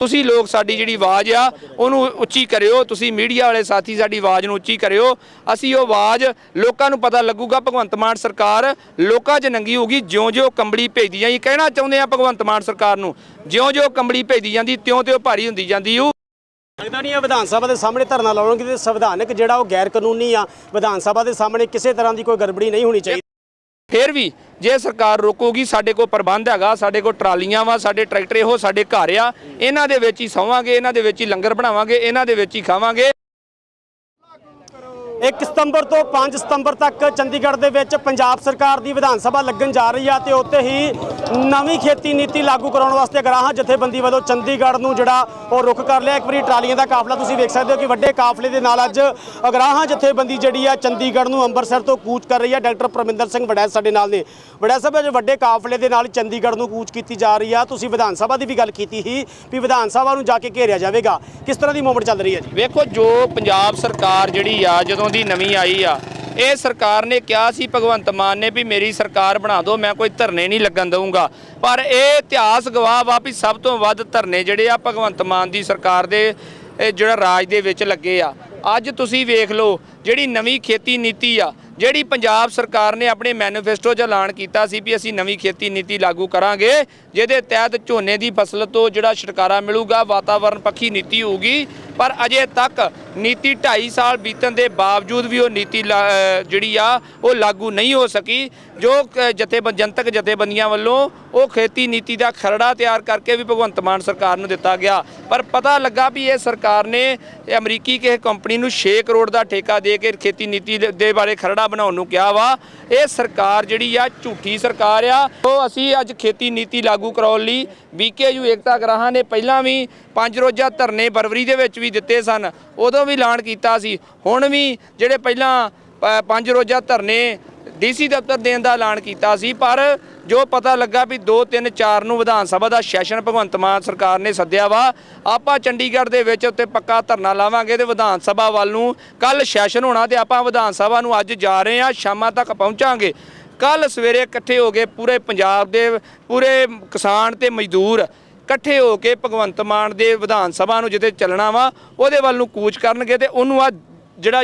ਤੁਸੀਂ ਲੋਕ ਸਾਡੀ ਜਿਹੜੀ ਆਵਾਜ਼ ਆ, ਉਹਨੂੰ ਉੱਚੀ ਕਰਿਓ, ਤੁਸੀਂ ਮੀਡੀਆ ਵਾਲੇ ਸਾਥੀ ਸਾਡੀ ਆਵਾਜ਼ ਨੂੰ ਉੱਚੀ ਕਰਿਓ। ਅਸੀਂ ਉਹ ਆਵਾਜ਼ ਲੋਕਾਂ ਨੂੰ ਪਤਾ ਲੱਗੂਗਾ, ਭਗਵੰਤ ਮਾਨ ਸਰਕਾਰ ਲੋਕਾਂ 'ਚ ਨੰਗੀ ਹੋਊਗੀ, ਜਿਉਂ-ਜਿਉਂ ਕੰਬੜੀ ਭੇਜਦੀ ਜਾਂਦੀ। ਕਹਿਣਾ ਚਾਹੁੰਦੇ ਆ ਭਗਵੰਤ ਮਾਨ ਸਰਕਾਰ ਨੂੰ, ਜਿਉਂ-ਜਿਉਂ ਕੰਬਲੀ ਭੇਜਦੀ ਜਾਂਦੀ, ਤਿਉਂ-ਤਿਉਂ ਭਾਰੀ ਹੁੰਦੀ ਜਾਂਦੀ ਉਹ ਲੱਗਦਾ ਨਹੀਂ ਆ ਵਿਧਾਨ ਸਭਾ ਦੇ ਸਾਹਮਣੇ ਧਰਨਾ ਲਾਉਣਗੇ, ਤੇ ਸੰਵਿਧਾਨਕ ਜਿਹੜਾ ਉਹ ਗੈਰ ਕਾਨੂੰਨੀ ਆ, ਵਿਧਾਨ ਸਭਾ ਦੇ ਸਾਹਮਣੇ ਕਿਸੇ ਤਰ੍ਹਾਂ ਦੀ ਕੋਈ ਗੜਬੜੀ ਨਹੀਂ ਹੋਣੀ ਚਾਹੀਦੀ। ਫਿਰ ਵੀ ਜੇ ਸਰਕਾਰ ਰੋਕੂਗੀ, ਸਾਡੇ ਕੋਲ ਪ੍ਰਬੰਧ ਹੈਗਾ, ਸਾਡੇ ਕੋਲ ਟਰਾਲੀਆਂ ਵਾ, ਸਾਡੇ ਟਰੈਕਟਰ ਇਹੋ, ਸਾਡੇ ਘਰ ਆ, ਇਹਨਾਂ ਦੇ ਵਿੱਚ ਹੀ ਸੌਵਾਂਗੇ, ਇਹਨਾਂ ਦੇ ਵਿੱਚ ਹੀ ਲੰਗਰ ਬਣਾਵਾਂਗੇ, ਇਹਨਾਂ ਦੇ ਵਿੱਚ ਹੀ ਖਾਵਾਂਗੇ। 1 ਸਤੰਬਰ ਤੋਂ 5 ਸਤੰਬਰ ਤੱਕ ਚੰਡੀਗੜ੍ਹ ਦੇ ਵਿੱਚ ਪੰਜਾਬ ਸਰਕਾਰ ਦੀ ਵਿਧਾਨ ਸਭਾ ਲੱਗਣ ਜਾ ਰਹੀ ਆ ਤੇ ਉੱਤੇ ਹੀ ਨਵੀਂ ਖੇਤੀ ਨੀਤੀ ਲਾਗੂ ਕਰਾਉਣ ਵਾਸਤੇ ਗਰਾਹਾਂ ਜਥੇਬੰਦੀ ਵੱਲੋਂ ਚੰਡੀਗੜ੍ਹ ਨੂੰ ਜਿਹੜਾ ਉਹ ਰੁਕ ਕਰ ਲਿਆ। ਇੱਕ ਵਾਰੀ ਟਰਾਲੀਆਂ ਦਾ ਕਾਫਲਾ ਤੁਸੀਂ ਵੇਖ ਸਕਦੇ ਹੋ ਕਿ ਵੱਡੇ ਕਾਫਲੇ ਦੇ ਨਾਲ ਅੱਜ ਅਗਰਾਹਾਂ ਜਥੇਬੰਦੀ ਜਿਹੜੀ ਆ ਚੰਡੀਗੜ੍ਹ ਨੂੰ ਅੰਮ੍ਰਿਤਸਰ ਤੋਂ ਕੂਚ ਕਰ ਰਹੀ ਆ। ਡਾਕਟਰ ਪਰਮਿੰਦਰ ਸਿੰਘ ਵੜੈਚ ਸਾਡੇ ਨਾਲ ਨੇ। ਵੜੈਚ ਸਾਹਿਬ, ਅੱਜ ਵੱਡੇ ਕਾਫਲੇ ਦੇ ਨਾਲ ਚੰਡੀਗੜ੍ਹ ਨੂੰ ਕੂਚ ਕੀਤੀ ਜਾ ਰਹੀ ਆ। ਤੁਸੀਂ ਵਿਧਾਨ ਸਭਾ ਦੀ ਵੀ ਗੱਲ ਕੀਤੀ ਸੀ ਵੀ ਵਿਧਾਨ ਸਭਾ ਨੂੰ ਜਾ ਕੇ ਘੇਰਿਆ ਜਾਵੇਗਾ। ਕਿਸ ਤਰ੍ਹਾਂ ਦੀ ਮੂਵਮੈਂਟ ਚੱਲ ਰਹੀ ਹੈ ਜੀ? ਵੇਖੋ, ਜੋ ਪੰਜਾਬ ਸਰਕਾਰ ਜਿਹੜੀ ਆ, ਜਦੋਂ ਦੀ ਨਵੀਂ ਆਈ ਆ ਇਹ ਸਰਕਾਰ ਨੇ ਕਿਹਾ ਸੀ, ਭਗਵੰਤ ਮਾਨ ਨੇ ਵੀ ਮੇਰੀ ਸਰਕਾਰ ਬਣਾ ਦਿਓ, ਮੈਂ ਕੋਈ ਧਰਨੇ ਨਹੀਂ ਲੱਗਣ ਦਊਂਗਾ। ਪਰ ਇਹ ਇਤਿਹਾਸ ਗਵਾਹ ਵਾ ਵੀ ਸਭ ਤੋਂ ਵੱਧ ਧਰਨੇ ਜਿਹੜੇ ਆ ਭਗਵੰਤ ਮਾਨ ਦੀ ਸਰਕਾਰ ਦੇ ਜਿਹੜਾ ਰਾਜ ਦੇ ਵਿੱਚ ਲੱਗੇ ਆ। ਅੱਜ ਤੁਸੀਂ ਵੇਖ ਲਓ, ਜਿਹੜੀ ਨਵੀਂ ਖੇਤੀ ਨੀਤੀ ਆ, ਜਿਹੜੀ ਪੰਜਾਬ ਸਰਕਾਰ ਨੇ ਆਪਣੇ ਮੈਨੀਫੈਸਟੋ 'ਚ ਐਲਾਨ ਕੀਤਾ ਸੀ ਵੀ ਅਸੀਂ ਨਵੀਂ ਖੇਤੀ ਨੀਤੀ ਲਾਗੂ ਕਰਾਂਗੇ, ਜਿਹਦੇ ਤਹਿਤ ਝੋਨੇ ਦੀ ਫਸਲ ਤੋਂ ਜਿਹੜਾ ਛੁਟਕਾਰਾ ਮਿਲੂਗਾ ਵਾਤਾਵਰਣ ਪੱਖੀ ਨੀਤੀ ਹੋਊਗੀ ਪਰ ਅਜੇ ਤੱਕ ਨੀਤੀ 2.5 ਸਾਲ ਬੀਤਣ ਦੇ ਬਾਵਜੂਦ ਵੀ ਉਹ ਨੀਤੀ ਲਾ- ਜਿਹੜੀ ਆ, ਉਹ ਲਾਗੂ ਨਹੀਂ ਹੋ ਸਕੀ, ਜੋ ਕ- ਜਨਤਕ ਜਥੇਬੰਦੀਆਂ ਵੱਲੋਂ ਉਹ ਖੇਤੀ ਨੀਤੀ ਦਾ ਖਰੜਾ ਤਿਆਰ ਕਰਕੇ ਵੀ ਭਗਵੰਤ ਮਾਨ ਸਰਕਾਰ ਨੂੰ ਦਿੱਤਾ ਗਿਆ। ਪਰ ਪਤਾ ਲੱਗਾ ਵੀ ਇਹ ਸਰਕਾਰ ਨੇ ਅਮਰੀਕੀ ਕਿਸੇ ਕੰਪਨੀ ਨੂੰ 6 ਕਰੋੜ ਦਾ ਠੇਕਾ ਦੇ ਕੇ ਖੇਤੀ ਨੀਤੀ ਦੇ- ਬਾਰੇ ਖਰੜਾ ਬਣਾਉਣ ਨੂੰ ਕਿਹਾ ਵਾ। ਇਹ ਸਰਕਾਰ ਜਿਹੜੀ ਆ, ਝੂਠੀ ਸਰਕਾਰ ਆ। ਉਹ ਅਸੀਂ ਅੱਜ ਖੇਤੀ ਨੀਤੀ ਲਾਗੂ ਕਰਾਉਣ ਲਈ ਬੀਕੇਯੂ ਏਕਤਾ ਗ੍ਰਾਹਾਂ ਨੇ ਪਹਿਲਾਂ ਵੀ ਪੰਜ ਰੋਜ਼ਾ ਧਰਨੇ ਫਰਵਰੀ ਦੇ ਵਿੱਚ ਵੀ ਦਿੱਤੇ ਸਨ, ਉਦੋਂ ਵੀ ਐਲਾਨ ਕੀਤਾ ਸੀ। ਹੁਣ ਵੀ ਜਿਹੜੇ ਪਹਿਲਾਂ ਪੰਜ ਰੋਜ਼ਾ ਧਰਨੇ ਡੀਸੀ ਦਫ਼ਤਰ ਦੇਣ ਦਾ ਐਲਾਨ ਕੀਤਾ ਸੀ, ਪਰ ਜੋ ਪਤਾ ਲੱਗਾ ਵੀ 2 3 4 ਨੂੰ ਵਿਧਾਨ ਸਭਾ ਦਾ ਸੈਸ਼ਨ ਭਗਵੰਤ ਮਾਨ ਸਰਕਾਰ ਨੇ ਸੱਦਿਆ ਵਾ, ਆਪਾਂ ਚੰਡੀਗੜ੍ਹ ਦੇ ਵਿੱਚ ਉੱਤੇ ਪੱਕਾ ਧਰਨਾ ਲਾਵਾਂਗੇ ਤੇ ਵਿਧਾਨ ਸਭਾ ਵੱਲ ਨੂੰ ਕੱਲ ਸੈਸ਼ਨ ਹੋਣਾ ਤੇ ਆਪਾਂ ਵਿਧਾਨ ਸਭਾ ਨੂੰ ਅੱਜ ਜਾ ਰਹੇ ਹਾਂ, ਸ਼ਾਮਾਂ ਤੱਕ ਪਹੁੰਚਾਂਗੇ। ਕੱਲ ਸਵੇਰੇ ਇਕੱਠੇ ਹੋ ਕੇ ਪੂਰੇ ਪੰਜਾਬ ਦੇ, ਪੂਰੇ ਕਿਸਾਨ ਤੇ ਮਜ਼ਦੂਰ ਇਕੱਠੇ ਹੋ ਕੇ ਭਗਵੰਤ ਮਾਨ ਦੇ ਵਿਧਾਨ ਸਭਾ ਨੂੰ ਜਿੱਥੇ ਚੱਲਣਾ ਵਾ, ਉਹਦੇ ਵੱਲ ਨੂੰ ਕੂਚ ਕਰਨਗੇ ਤੇ ਉਹਨੂੰ ਆ ਜਿਹੜਾ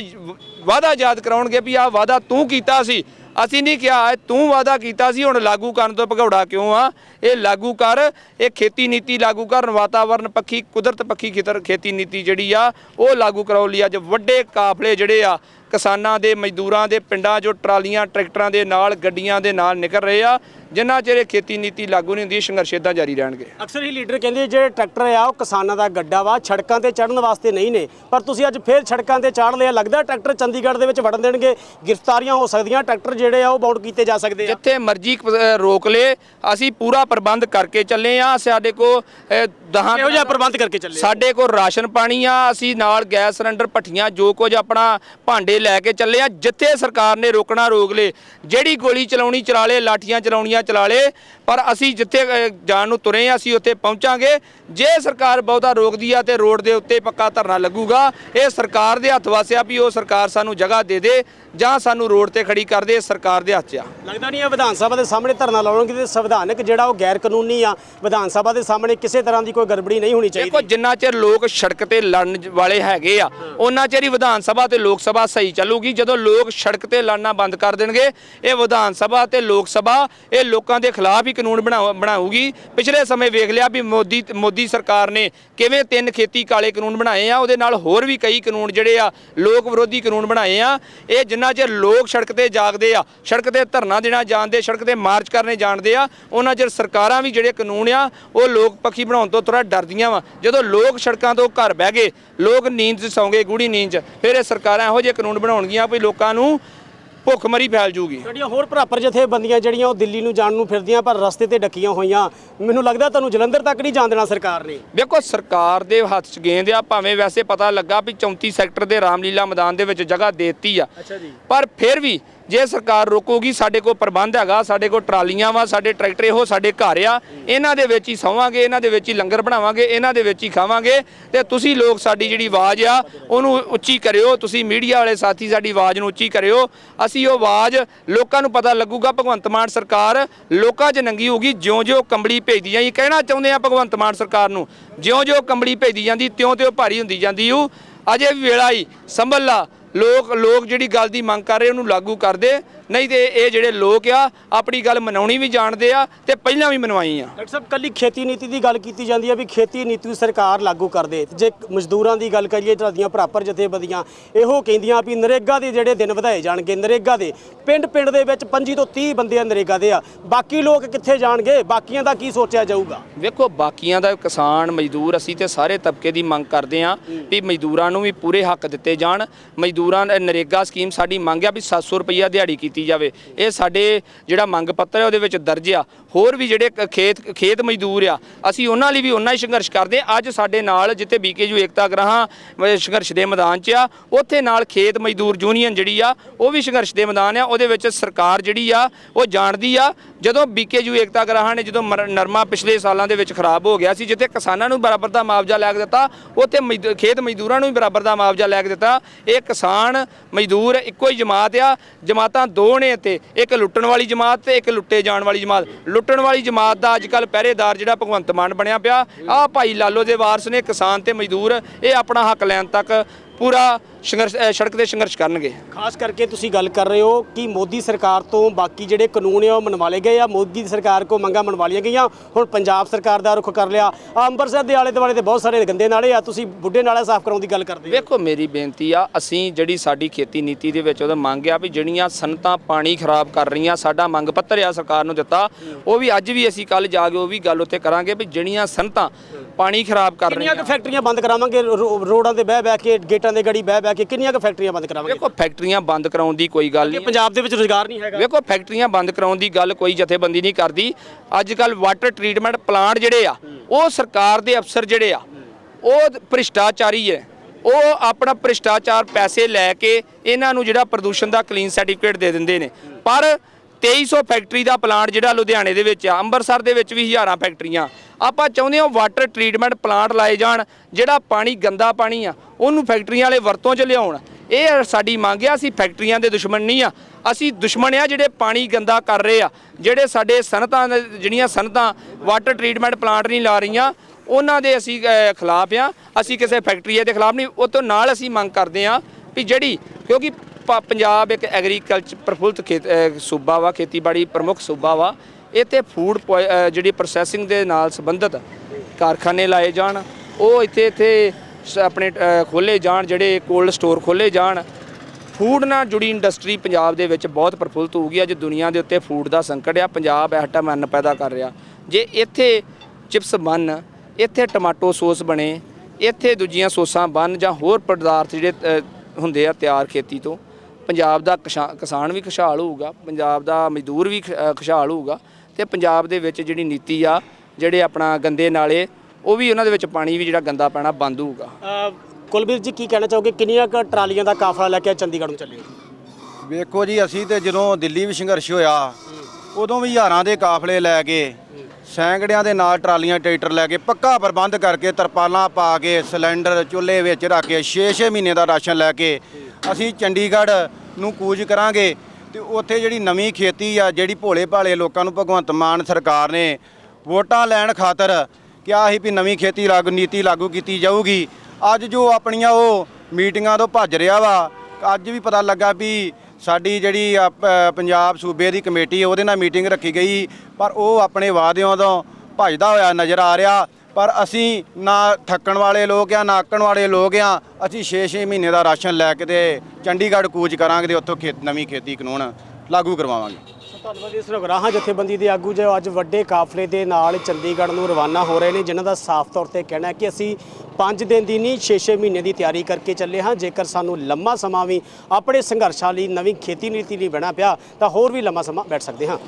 ਵਾਅਦਾ ਯਾਦ ਕਰਾਉਣਗੇ ਵੀ ਆਹ ਵਾਅਦਾ ਤੂੰ ਕੀਤਾ ਸੀ। ਅਸੀਂ ਨਹੀਂ ਕਿਹਾ, ਇਹ ਤੂੰ ਵਾਅਦਾ ਕੀਤਾ ਸੀ, ਹੁਣ ਲਾਗੂ ਕਰਨ ਤੋਂ ਭਗੌੜਾ ਕਿਉਂ ਆ? ਇਹ ਲਾਗੂ ਕਰ, ਇਹ ਖੇਤੀ ਨੀਤੀ ਲਾਗੂ ਕਰਨ ਵਾਤਾਵਰਣ ਪੱਖੀ, ਕੁਦਰਤ ਪੱਖੀ ਖੇਤਰ ਖੇਤੀ ਨੀਤੀ ਜਿਹੜੀ ਆ, ਉਹ ਲਾਗੂ ਕਰਾਉਣ ਲਈ ਅੱਜ ਵੱਡੇ ਕਾਫਲੇ ਜਿਹੜੇ ਆ ਕਿਸਾਨਾਂ ਦੇ ਮਜ਼ਦੂਰਾਂ ਦੇ ਪਿੰਡਾਂ ਜੋ ਟਰਾਲੀਆਂ ਟਰੈਕਟਰਾਂ ਦੇ ਨਾਲ ਗੱਡੀਆਂ ਦੇ ਨਾਲ ਨਿਕਲ ਰਹੇ ਆ ਜਿੰਨਾ ਚਿਰ ਇਹ ਖੇਤੀ ਨੀਤੀ ਲਾਗੂ ਨਹੀਂ ਹੁੰਦੀ ਸੰਘਰਸ਼ ਇਦਾਂ ਜਾਰੀ ਰਹਿਣਗੇ। ਅਕਸਰ ਹੀ ਲੀਡਰ ਕਹਿੰਦੇ ਜਿਹੜੇ ਟਰੈਕਟਰ ਆ ਉਹ ਕਿਸਾਨਾਂ ਦਾ ਗੱਡਾ ਵਾ ਸੜਕਾਂ ਤੇ ਚੜ੍ਹਨ ਵਾਸਤੇ ਨਹੀਂ ਨੇ। ਪਰ ਤੁਸੀਂ ਅੱਜ ਫੇਰ ਸੜਕਾਂ ਤੇ ਚਾੜ ਲਿਆ ਲੱਗਦਾ ਟਰੈਕਟਰ ਚੰਡੀਗੜ੍ਹ ਦੇ ਵਿੱਚ ਵੜਨ ਦੇਣਗੇ ਗ੍ਰਿਫਤਾਰੀਆਂ ਹੋ ਸਕਦੀਆਂ ਟਰੈਕਟਰ ਜਿਹੜੇ ਆ ਉਹ ਬਾਉਂਡ ਕੀਤੇ ਜਾ ਸਕਦੇ ਆ। ਜਿੱਥੇ ਮਰਜ਼ੀ ਕ- ਰੋਕ ਲੇ ਅਸੀਂ ਪੂਰਾ ਪ੍ਰਬੰਧ ਕਰਕੇ ਚੱਲੇ ਆ ਸਾਡੇ ਕੋ ਦਹਾਂ ਇਹੋ ਜਿਹਾ ਪ੍ਰਬੰਧ ਕਰਕੇ ਚੱਲੇ ਸਾਡੇ ਕੋਲ ਰਾਸ਼ਨ ਪਾਣੀ ਆ ਅਸੀਂ ਨਾਲ ਗੈਸ ਸਿਲੰਡਰ ਭੱਠੀਆਂ ਜੋ ਕੁਝ ਆਪਣਾ ਭਾਂਡੇ ਲੈ ਕੇ ਚੱਲੇ ਆ ਜਿੱਥੇ ਸਰਕਾਰ ਨੇ ਰੋਕਣਾ ਰੋਕ ਲੇ। ਜਿਹੜੀ ਗੋਲੀ ਚਲਾਉਣੀ ਚਲਾ ਲੇ ਲਾਠੀਆਂ ਚਲਾਉਣੀਆਂ ਚਲਾ ਲੇ ਪਰ ਅਸੀਂ ਜਿੱਥੇ ਜਾਣ ਨੂੰ ਤੁਰੇ ਆ ਅਸੀਂ ਉੱਥੇ ਪਹੁੰਚਾਂਗੇ। ਜੇ ਸਰਕਾਰ ਬਹੁਤਾ ਰੋਕਦੀ ਆ ਤੇ ਰੋਡ ਦੇ ਉੱਤੇ ਪੱਕਾ ਧਰਨਾ ਲੱਗੂਗਾ ਇਹ ਸਰਕਾਰ ਦੇ ਹੱਥ ਵਾਸਿਆ ਵੀ ਉਹ ਸਰਕਾਰ ਸਾਨੂੰ ਜਗ੍ਹਾ ਦੇ ਦੇ ਜਾਂ ਸਾਨੂੰ ਰੋਡ ਤੇ ਖੜੀ ਕਰ ਦੇ ਇਹ ਸਰਕਾਰ ਦੇ ਹੱਥ 'ਚ ਆ। ਲੱਗਦਾ ਨਹੀਂ ਹੈ ਵਿਧਾਨ ਸਭਾ ਦੇ ਸਾਹਮਣੇ ਧਰਨਾ ਲਾਉਣਗੇ ਤੇ ਸੰਵਿਧਾਨਕ ਜਿਹੜਾ ਉਹ ਗੈਰ ਕਾਨੂੰਨੀ ਆ ਵਿਧਾਨ ਸਭਾ ਦੇ ਸਾਹਮਣੇ ਕਿਸੇ ਤਰ੍ਹਾਂ ਦੀ ਕੋਈ ਗੜਬੜੀ ਨਹੀਂ ਹੋਣੀ ਚਾਹੀਦੀ। ਦੇਖੋ ਜਿੰਨਾ ਚਿਰ ਲੋਕ ਸੜਕ ਤੇ ਲੜਨ ਵਾਲੇ ਹੈਗੇ ਆ ਉਹਨਾਂ ਚਿਰ ਹੀ ਵਿਧਾਨ ਸਭਾ ਤੇ ਲੋਕ ਸਭਾ ਸਹੀ ਚੱਲੂਗੀ ਜਦੋਂ ਲੋਕ ਸੜਕ ਤੇ ਲੜਨਾ ਬੰਦ ਕਰ ਦੇਣਗੇ। ਇਹ ਵਿਧਾਨ ਸਭਾ ਤੇ ਲੋਕ ਸਭਾ, ਇਹ ਲੋਕਾਂ ਦੇ ਖਿਲਾਫ ਹੀ ਕਾਨੂੰਨ ਬਣਾਉ- ਬਣਾਊਗੀ। ਪਿਛਲੇ ਸਮੇਂ ਵੇਖ ਲਿਆ ਵੀ ਮੋਦੀ ਮੋਦੀ ਸਰਕਾਰ ਨੇ ਕਿਵੇਂ ਤਿੰਨ ਖੇਤੀ ਕਾਲੇ ਕਾਨੂੰਨ ਬਣਾਏ ਆ, ਉਹਦੇ ਨਾਲ ਹੋਰ ਵੀ ਕਈ ਕਾਨੂੰਨ ਜਿਹੜੇ ਆ, ਲੋਕ ਵਿਰੋਧੀ ਕਾਨੂੰਨ ਬਣਾਏ ਆ। ਇਹ ਜਿੰਨਾ ਚਿਰ ਲੋਕ ਸੜਕ ਤੇ ਜਾਗਦੇ ਆ, ਸੜਕ ਤੇ ਧਰਨਾ ਦੇਣਾ ਜਾਣਦੇ, ਸੜਕ ਤੇ ਮਾਰਚ ਕਰਨੇ ਜਾਣਦੇ ਆ, ਉਹਨਾਂ ਚਿਰ ਸਰਕਾਰਾਂ ਵੀ ਜਿਹੜੇ ਕਾਨੂੰਨ ਆ, ਉਹ ਲੋਕ ਪੱਖੀ ਬਣਾਉਣ ਤੋਂ ਥੋੜਾ ਡਰਦੀਆਂ ਵਾ। ਜਦੋਂ ਲੋਕ ਸੜਕਾਂ ਤੋਂ ਘਰ ਬਹਿ ਗਏ, ਲੋਕ ਨੀਂਦ 'ਚ ਸੌਂ ਗਏ ਗੂੜੀ ਨੀਂਦ 'ਚ, ਫਿਰ ਇਹ ਸਰਕਾਰਾਂ ਇਹੋ ਜਿਹੇ ਕਾਨੂੰਨ ਬਣਾਉਣਗੀਆਂ ਵੀ ਲੋਕਾਂ ਨੂੰ ਭੁੱਖਮਰੀ ਫੈਲ ਜੂਗੀ। ਜਿਹੜੀਆਂ ਹੋਰ ਭਰਾਪਰ ਜਥੇਬੰਦੀਆਂ ਜਿਹੜੀਆਂ ਉਹ ਦਿੱਲੀ ਨੂੰ ਜਾਣ ਨੂੰ ਫਿਰਦੀਆਂ ਪਰ ਰਸਤੇ ਤੇ ਡੱਕੀਆਂ ਹੋਈਆਂ। ਮੈਨੂੰ ਲੱਗਦਾ ਤੁਹਾਨੂੰ ਜਲੰਧਰ ਤੱਕ ਨਹੀਂ ਜਾਣ ਦੇਣਾ ਸਰਕਾਰ ਨੇ। ਵੇਖੋ ਸਰਕਾਰ ਦੇ ਹੱਥ 'ਚ ਗੇਂਦ ਆ ਭਾਵੇਂ ਵੈਸੇ ਪਤਾ ਲੱਗਾ ਵੀ 34 ਸੈਕਟਰ ਦੇ ਰਾਮਲੀਲਾ ਮੈਦਾਨ ਦੇ ਵਿੱਚ ਜਗ੍ਹਾ ਦੇਤੀ ਆ। ਅੱਛਾ ਜੀ। ਪਰ ਫਿਰ ਵੀ ਜੇ ਸਰਕਾਰ ਰੋਕੂਗੀ, ਸਾਡੇ ਕੋਲ ਪ੍ਰਬੰਧ ਹੈਗਾ, ਸਾਡੇ ਕੋਲ ਟਰਾਲੀਆਂ ਵਾ, ਸਾਡੇ ਟਰੈਕਟਰ ਇਹੋ ਸਾਡੇ ਘਰ ਆ, ਇਹਨਾਂ ਦੇ ਵਿੱਚ ਹੀ ਸੌਵਾਂਗੇ, ਇਹਨਾਂ ਦੇ ਵਿੱਚ ਹੀ ਲੰਗਰ ਬਣਾਵਾਂਗੇ, ਇਹਨਾਂ ਦੇ ਵਿੱਚ ਹੀ ਖਾਵਾਂਗੇ ਤੇ ਤੁਸੀਂ ਲੋਕ ਸਾਡੀ ਜਿਹੜੀ ਆਵਾਜ਼ ਆ, ਉਹਨੂੰ ਉੱਚੀ ਕਰਿਓ, ਤੁਸੀਂ ਮੀਡੀਆ ਵਾਲੇ ਸਾਥੀ ਸਾਡੀ ਆਵਾਜ਼ ਨੂੰ ਉੱਚੀ ਕਰਿਓ, ਅਸੀਂ ਉਹ ਆਵਾਜ਼ ਲੋਕਾਂ ਨੂੰ ਪਤਾ ਲੱਗੂਗਾ, ਭਗਵੰਤ ਮਾਨ ਸਰਕਾਰ ਲੋਕਾਂ 'ਚ ਨੰਗੀ ਹੋਊਗੀ, ਜਿਉਂ-ਜਿਉਂ ਕੰਬਲੀ ਭੇਜਦੀ ਜਾਂਦੀ, ਕਹਿਣਾ ਚਾਹੁੰਦੇ ਆ ਭਗਵੰਤ ਮਾਨ ਸਰਕਾਰ ਨੂੰ, ਜਿਉਂ-ਜਿਉਂ ਕੰਬਲੀ ਭੇਜਦੀ ਜਾਂਦੀ, ਤਿਉਂ-ਤਿਉਂ ਭਾਰੀ ਹੁੰਦੀ ਜਾਂਦੀ ਉਹ ਅਜੇ ਵੀ ਵੇਲਾ ਹੀ, ਸੰਭਲ ਲਾ ਲੋਕ ਲੋਕ ਜਿਹੜੀ ਗੱਲ ਦੀ ਮੰਗ ਕਰ ਰਹੇ ਉਹਨੂੰ ਲਾਗੂ ਕਰਦੇ। ਨਹੀਂ ਤੇ ਇਹ ਜਿਹੜੇ ਲੋਕ ਆ ਆਪਣੀ ਗੱਲ ਮਨਾਉਣੀ ਵੀ ਜਾਣਦੇ ਆ ਤੇ ਪਹਿਲਾਂ ਵੀ ਮਨਵਾਈ ਆ। ਡਾਕਟਰ ਸਾਹਿਬ ਕੱਲੀ ਖੇਤੀ ਨੀਤੀ ਦੀ ਗੱਲ ਕੀਤੀ ਜਾਂਦੀ ਹੈ ਵੀ ਖੇਤੀ ਨੀਤੀ ਸਰਕਾਰ ਲਾਗੂ ਕਰ ਦੇ ਜੇ ਮਜ਼ਦੂਰਾਂ ਦੀ ਗੱਲ ਕਰੀਏ ਤੁਹਾਡੀਆਂ ਭਰਾਪਰ ਜਥੇਬੰਦੀਆਂ ਇਹੋ ਕਹਿੰਦੀਆਂ ਵੀ ਨਰੇਗਾ ਦੇ ਜਿਹੜੇ ਦਿਨ ਵਧਾਏ ਜਾਣਗੇ ਨਰੇਗਾ ਦੇ ਪਿੰਡ ਪਿੰਡ ਦੇ ਵਿੱਚ 25 ਤੋਂ 30 ਬੰਦੇ ਆ ਨਰੇਗਾ ਦੇ ਆ। ਬਾਕੀ ਲੋਕ ਕਿੱਥੇ ਜਾਣਗੇ? ਬਾਕੀਆਂ ਦਾ ਕੀ ਸੋਚਿਆ ਜਾਊਗਾ? ਵੇਖੋ ਬਾਕੀਆਂ ਦਾ ਕਿਸਾਨ ਮਜ਼ਦੂਰ ਅਸੀਂ ਤੇ ਸਾਰੇ ਤਬਕੇ ਦੀ ਮੰਗ ਕਰਦੇ ਆਂ ਵੀ ਮਜ਼ਦੂਰਾਂ ਨੂੰ ਵੀ ਪੂਰੇ ਹੱਕ ਦਿੱਤੇ ਜਾਣ। ਮਜ਼ਦੂਰਾਂ ਨਰੇਗਾ ਸਕੀਮ ਸਾਡੀ ਮੰਗ ਆ ਵੀ 700 ਰੁਪਈਆ ਦਿਹਾੜੀ ਕੀਤੀ ਕੀਤੀ ਜਾਵੇ। ਇਹ ਸਾਡੇ ਜਿਹੜਾ ਮੰਗ ਪੱਤਰ ਹੈ, ਉਹਦੇ ਵਿੱਚ ਦਰਜ ਆ। ਹੋਰ ਵੀ ਜਿਹੜੇ ਖੇਤ ਖੇਤ ਮਜ਼ਦੂਰ ਆ, ਅਸੀਂ ਉਹਨਾਂ ਲਈ ਵੀ ਉਹਨਾਂ ਹੀ ਸੰਘਰਸ਼ ਕਰਦੇ ਅੱਜ ਸਾਡੇ ਨਾਲ ਜਿੱਥੇ ਬੀਕੇਯੂ ਏਕਤਾ ਗ੍ਰਾਹਾਂ ਸੰਘਰਸ਼ ਦੇ ਮੈਦਾਨ 'ਚ ਆ, ਉੱਥੇ ਨਾਲ ਖੇਤ ਮਜ਼ਦੂਰ ਯੂਨੀਅਨ ਜਿਹੜੀ ਆ, ਉਹ ਵੀ ਸੰਘਰਸ਼ ਦੇ ਮੈਦਾਨ ਆ। ਉਹਦੇ ਵਿੱਚ ਸਰਕਾਰ ਜਿਹੜੀ ਆ, ਉਹ ਜਾਣਦੀ ਆ, ਜਦੋਂ ਬੀਕੇਯੂ ਏਕਤਾ ਗ੍ਰਾਹਾਂ ਨੇ ਜਦੋਂ ਮਰ- ਨਰਮਾ ਪਿਛਲੇ ਸਾਲਾਂ ਦੇ ਵਿੱਚ ਖਰਾਬ ਹੋ ਗਿਆ ਸੀ, ਜਿੱਥੇ ਕਿਸਾਨਾਂ ਨੂੰ ਬਰਾਬਰ ਦਾ ਮੁਆਵਜ਼ਾ ਲੈ ਕੇ ਦਿੱਤਾ, ਉੱਥੇ ਮਜ਼ਦੂ- ਖੇਤ ਮਜ਼ਦੂਰਾਂ ਨੂੰ ਵੀ ਬਰਾਬਰ ਦਾ ਮੁਆਵਜ਼ਾ ਲੈ ਕੇ ਦਿੱਤਾ। ਇਹ ਕਿਸਾਨ ਮਜ਼ਦੂਰ ਇੱਕੋ ਹੀ ਜਮਾਤ ਆ, ਜਮਾਤਾਂ ਦੋ ਨੇ ਇੱਥੇ। ਇੱਕ ਲੁੱਟਣ ਵਾਲੀ ਜਮਾਤ ਤੇ ਇੱਕ ਲੁੱਟੇ ਜਾਣ ਵਾਲੀ ਜਮਾਤ। ਲੁੱਟਣ ਵਾਲੀ ਜਮਾਤ ਦਾ ਅੱਜ ਕੱਲ ਪਹਿਰੇਦਾਰ ਜਿਹੜਾ ਭਗਵੰਤ ਮਾਨ ਬਣਿਆ ਪਿਆ। ਆਹ ਭਾਈ ਲਾਲੋ ਦੇ ਵਾਰਸ ਨੇ ਕਿਸਾਨ ਤੇ ਮਜ਼ਦੂਰ। ਇਹ ਆਪਣਾ ਹੱਕ ਲੈਣ ਤੱਕ ਪੂਰਾ ਸੰਘਰਸ਼ ਸੜਕ ਤੇ ਸੰਘਰਸ਼ ਕਰਨਗੇ। ਖਾਸ ਕਰਕੇ ਤੁਸੀਂ ਗੱਲ ਕਰ ਰਹੇ ਹੋ ਕਿ ਮੋਦੀ ਸਰਕਾਰ ਤੋਂ ਬਾਕੀ ਜਿਹੜੇ ਕਾਨੂੰਨ ਆ ਉਹ ਮਨਵਾ ਲਏ ਗਏ ਆ। ਮੋਦੀ ਦੀ ਸਰਕਾਰ ਕੋ ਮੰਗਾਂ ਮਨਵਾ ਲਈਆਂ ਗਈਆਂ। ਹੁਣ ਪੰਜਾਬ ਸਰਕਾਰ ਦਾ ਰੁਖ ਕਰ ਲਿਆ। ਆਹ ਅੰਮ੍ਰਿਤਸਰ ਦੇ ਆਲੇ ਦੁਆਲੇ ਤੇ ਬਹੁਤ ਸਾਰੇ ਗੰਦੇ ਨਾਲੇ ਆ। ਤੁਸੀਂ ਬੁੱਢੇ ਨਾਲੇ ਸਾਫ਼ ਕਰਾਉਣ ਦੀ ਗੱਲ ਕਰਦੇ ਹੋ। ਵੇਖੋ ਮੇਰੀ ਬੇਨਤੀ ਆ ਅਸੀਂ ਜਿਹੜੀ ਸਾਡੀ ਖੇਤੀ ਨੀਤੀ ਦੇ ਵਿੱਚ ਉਹਦਾ ਮੰਗ ਆ ਵੀ ਜਿਹੜੀਆਂ ਸਨਤਾਂ ਪਾਣੀ ਖਰਾਬ ਕਰ ਰਹੀਆਂ ਸਾਡਾ ਮੰਗ ਪੱਤਰ ਆ ਸਰਕਾਰ ਨੂੰ ਦਿੱਤਾ ਉਹ ਵੀ ਅੱਜ ਵੀ ਅਸੀਂ ਕੱਲ ਜਾ ਕੇ ਉਹ ਵੀ ਗੱਲ ਉੱਤੇ ਕਰਾਂਗੇ ਵੀ ਜਿਹੜੀਆਂ ਸਨਤਾਂ ਪਾਣੀ ਖਰਾਬ ਕਰ ਕਿੰਨੀਆਂ ਰਹੀਆਂ। ਕੁ ਫੈਕਟਰੀਆਂ ਬੰਦ ਕਰਾਵਾਂਗੇ? ਰੋ- ਰੋਡਾਂ ਤੇ ਬਹਿ ਬਹਿ ਕੇ ਗੇਟਾਂ ਦੇ ਗੜੀ ਬਹਿ ਬਹਿ ਕੇ ਕਿੰਨੀਆਂ ਕੁ ਫੈਕਟਰੀਆਂ ਬੰਦ ਕਰਾਵਾਂਗੇ? ਵੇਖੋ ਫੈਕਟਰੀਆਂ ਬੰਦ ਕਰਾਉਣ ਦੀ ਕੋਈ ਗੱਲ ਨਹੀਂ। ਪੰਜਾਬ ਦੇ ਵਿੱਚ ਰੋਜ਼ਗਾਰ ਨਹੀਂ ਹੈਗਾ। ਵੇਖੋ ਫੈਕਟਰੀਆਂ ਬੰਦ ਕਰਾਉਣ ਦੀ ਗੱਲ ਕੋਈ ਜਥੇਬੰਦੀ ਨਹੀਂ ਕਰਦੀ। ਅੱਜ ਕੱਲ ਵਾਟਰ ਟ੍ਰੀਟਮੈਂਟ ਪਲਾਂਟ ਜਿਹੜੇ ਆ ਉਹ ਸਰਕਾਰ ਦੇ ਅਫਸਰ ਜਿਹੜੇ ਆ ਉਹ ਭ੍ਰਿਸ਼ਟਾਚਾਰੀ ਹੈ ਉਹ ਆਪਣਾ ਭ੍ਰਿਸ਼ਟਾਚਾਰ ਪੈਸੇ ਲੈ ਕੇ ਇਹਨਾਂ ਨੂੰ ਜਿਹੜਾ ਪ੍ਰਦੂਸ਼ਣ ਦਾ ਕਲੀਨ ਸਰਟੀਫਿਕੇਟ ਦੇ ਦਿੰਦੇ ਨੇ। ਪਰ 2300 ਫੈਕਟਰੀ ਦਾ ਪਲਾਂਟ ਜਿਹੜਾ ਲੁਧਿਆਣੇ ਦੇ ਵਿੱਚ ਆ, ਅੰਮ੍ਰਿਤਸਰ ਦੇ ਵਿੱਚ ਵੀ ਹਜ਼ਾਰਾਂ ਫੈਕਟਰੀਆਂ। ਆਪਾਂ ਚਾਹੁੰਦੇ ਹਾਂ ਵਾਟਰ ਟ੍ਰੀਟਮੈਂਟ ਪਲਾਂਟ ਲਾਏ ਜਾਣ, ਜਿਹੜਾ ਪਾਣੀ ਗੰਦਾ ਪਾਣੀ ਆ, ਉਹਨੂੰ ਫੈਕਟਰੀਆਂ ਵਾਲੇ ਵਰਤੋਂ 'ਚ ਲਿਆਉਣ। ਇਹ ਸਾਡੀ ਮੰਗ ਆ, ਅਸੀਂ ਫੈਕਟਰੀਆਂ ਦੇ ਦੁਸ਼ਮਣ ਨਹੀਂ ਆ। ਅਸੀਂ ਦੁਸ਼ਮਣ ਆ ਜਿਹੜੇ ਪਾਣੀ ਗੰਦਾ ਕਰ ਰਹੇ ਆ, ਜਿਹੜੇ ਸਾਡੇ ਸਨਤਾਂ ਦੇ- ਜਿਹੜੀਆਂ ਸਨਤਾਂ ਵਾਟਰ ਟ੍ਰੀਟਮੈਂਟ ਪਲਾਂਟ ਨਹੀਂ ਲਾ ਰਹੀਆਂ, ਉਹਨਾਂ ਦੇ ਅਸੀਂ ਖਿਲਾਫ ਆ। ਅਸੀਂ ਕਿਸੇ ਫੈਕਟਰੀ ਦੇ ਖਿਲਾਫ ਨਹੀਂ, ਉਹ ਤੋਂ ਨਾਲ ਅਸੀਂ ਮੰਗ ਕਰਦੇ ਆ ਵੀ ਜਿਹੜੀ, ਕਿਉਂਕਿ ਪੰਜਾਬ ਇੱਕ ਐਗਰੀਕਲਚਰ ਪ੍ਰਫੁੱਲਤ ਖੇਤ ਸੂਬਾ ਵਾ, ਖੇਤੀਬਾੜੀ ਪ੍ਰਮੁੱਖ ਸੂਬਾ ਵਾ। ਇੱਥੇ ਫੂਡ ਜਿਹੜੀ ਪ੍ਰੋਸੈਸਿੰਗ ਦੇ ਨਾਲ ਸੰਬੰਧਿਤ ਕਾਰਖਾਨੇ ਲਾਏ ਜਾਣ, ਉਹ ਇੱਥੇ ਇੱਥੇ ਸ- ਆਪਣੇ ਖੋਲੇ ਜਾਣ, ਜਿਹੜੇ ਕੋਲਡ ਸਟੋਰ ਖੋਲੇ ਜਾਣ। ਫੂਡ ਨਾਲ ਜੁੜੀ ਇੰਡਸਟਰੀ ਪੰਜਾਬ ਦੇ ਵਿੱਚ ਬਹੁਤ ਪ੍ਰਫੁੱਲਤ ਹੋਊਗੀ ਅੱਜ ਦੁਨੀਆ ਦੇ ਉੱਤੇ ਫੂਡ ਦਾ ਸੰਕਟ ਆ, ਪੰਜਾਬ ਇਸ ਅੰਨ ਪੈਦਾ ਕਰ ਰਿਹਾ। ਜੇ ਇੱਥੇ ਚਿਪਸ ਬਣ, ਇੱਥੇ ਟਮਾਟੋ ਸੌਸ ਬਣੇ, ਇੱਥੇ ਦੂਜੀਆਂ ਸੌਸਾਂ ਬਣ ਜਾਂ ਹੋਰ ਪਦਾਰਥ ਜਿਹੜੇ ਹੁੰਦੇ ਆ ਤਿਆਰ ਖੇਤੀ ਤੋਂ ਪੰਜਾਬ ਦਾ ਕਿਸਾ- ਕਿਸਾਨ ਵੀ ਖੁਸ਼ਹਾਲ ਹੋਊਗਾ ਪੰਜਾਬ ਦਾ ਮਜ਼ਦੂਰ ਵੀ ਖੁਸ਼ਹਾਲ ਹੋਊਗਾ ਤੇ ਪੰਜਾਬ ਦੇ ਵਿੱਚ ਜਿਹੜੀ ਨੀਤੀ ਆ ਜਿਹੜੇ ਆਪਣਾ ਗੰਦੇ ਨਾਲੇ ਉਹ ਵੀ ਉਹਨਾਂ ਦੇ ਵਿੱਚ ਪਾਣੀ ਵੀ ਜਿਹੜਾ ਗੰਦਾ ਪੈਣਾ ਬੰਦ ਹੋਊਗਾ। ਅਹ, ਕੁਲਬੀਰ ਜੀ ਕੀ ਕਹਿਣਾ ਚਾਹੋਗੇ? ਕਿੰਨੀਆਂ ਕੁ ਟਰਾਲੀਆਂ ਦਾ ਕਾਫਲਾ ਲੈ ਕੇ ਚੰਡੀਗੜ੍ਹ ਨੂੰ ਚੱਲੇ ਵੇਖੋ ਜੀ ਅਸੀਂ ਤੇ ਜਦੋਂ ਦਿੱਲੀ ਵੀ ਸੰਘਰਸ਼ ਹੋਇਆ ਉਦੋਂ ਵੀ ਹਜ਼ਾਰਾਂ ਦੇ ਕਾਫਲੇ ਲੈ ਕੇ ਸੈਂਕੜਿਆਂ ਦੇ ਨਾਲ ਟਰਾਲੀਆਂ ਟਰੈਕਟਰ ਲੈ ਕੇ ਪੱਕਾ ਪ੍ਰਬੰਧ ਕਰਕੇ ਤਰਪਾਲਾਂ ਪਾ ਕੇ ਸਿਲੰਡਰ ਚੁੱਲ੍ਹੇ ਵਿੱਚ ਰੱਖ ਕੇ 6-6 ਮਹੀਨੇ ਦਾ ਰਾਸ਼ਨ ਲੈ ਕੇ ਅਸੀਂ ਚੰਡੀਗੜ੍ਹ ਨੂੰ ਕੂਜ ਕਰਾਂਗੇ ਤੇ ਉੱਥੇ ਜਿਹੜੀ ਨਵੀਂ ਖੇਤੀ ਆ, ਜਿਹੜੀ ਭੋਲੇ ਭਾਲੇ ਲੋਕਾਂ ਨੂੰ ਭਗਵੰਤ ਮਾਨ ਸਰਕਾਰ ਨੇ ਵੋਟਾਂ ਲੈਣ ਖਾਤਰ ਕਿਹਾ ਸੀ ਵੀ ਨਵੀਂ ਖੇਤੀ ਲਾਗੂ, ਨੀਤੀ ਲਾਗੂ ਕੀਤੀ ਜਾਊਗੀ। ਅੱਜ ਜੋ ਆਪਣੀਆਂ ਉਹ ਮੀਟਿੰਗਾਂ ਤੋਂ ਭੱਜ ਰਿਹਾ ਵਾ, ਅੱਜ ਵੀ ਪਤਾ ਲੱਗਾ ਵੀ ਸਾਡੀ ਜਿਹੜੀ ਪੰਜਾਬ ਸੂਬੇ ਦੀ ਕਮੇਟੀ, ਉਹਦੇ ਨਾਲ ਮੀਟਿੰਗ ਰੱਖੀ ਗਈ, ਪਰ ਉਹ ਆਪਣੇ ਵਾਅਦਿਆਂ ਤੋਂ ਭੱਜਦਾ ਹੋਇਆ ਨਜ਼ਰ ਆ ਰਿਹਾ। ਪਰ ਅਸੀਂ ਨਾ ਥੱਕਣ ਵਾਲੇ ਲੋਕ ਆ, ਨਾ ਆਕਣ ਵਾਲੇ ਲੋਕ ਆ, ਅਸੀਂ 6-6 ਮਹੀਨੇ ਦਾ ਰਾਸ਼ਨ ਲੈ ਕੇ ਤੇ ਚੰਡੀਗੜ੍ਹ ਕੂਚ ਕਰਾਂਗੇ ਤੇ ਉੱਥੋਂ ਖੇਤ, ਨਵੀਂ ਖੇਤੀ ਕਾਨੂੰਨ ਲਾਗੂ ਕਰਵਾਵਾਂਗੇ। ਧੰਨਵਾਦ ਇਸ ਰਗਰਾਹਾਂ ਜਥੇਬੰਦੀ ਦੇ ਆਗੂ ਜੋ ਅੱਜ ਵੱਡੇ ਕਾਫਲੇ ਦੇ ਨਾਲ ਚੰਡੀਗੜ੍ਹ ਨੂੰ ਰਵਾਨਾ ਹੋ ਰਹੇ ਨੇ, ਜਿਨ੍ਹਾਂ ਦਾ ਸਾਫ਼ ਤੌਰ ਤੇ ਕਹਿਣਾ ਹੈ ਕਿ ਅਸੀਂ 5 ਦਿਨ ਦੀ ਨਹੀਂ 6-6 ਮਹੀਨੇ ਦੀ ਤਿਆਰੀ ਕਰਕੇ ਚੱਲੇ ਹਾਂ। ਜੇਕਰ ਸਾਨੂੰ ਲੰਮਾ ਸਮਾਂ ਵੀ ਆਪਣੇ ਸੰਘਰਸ਼ਾਂ ਲਈ ਨਵੀਂ ਖੇਤੀ ਨੀਤੀ ਲਈ ਬਣਾ ਪਿਆ, ਤਾਂ ਹੋਰ ਵੀ ਲੰਮਾ ਸਮਾਂ ਬੈਠ ਸਕਦੇ ਹਾਂ।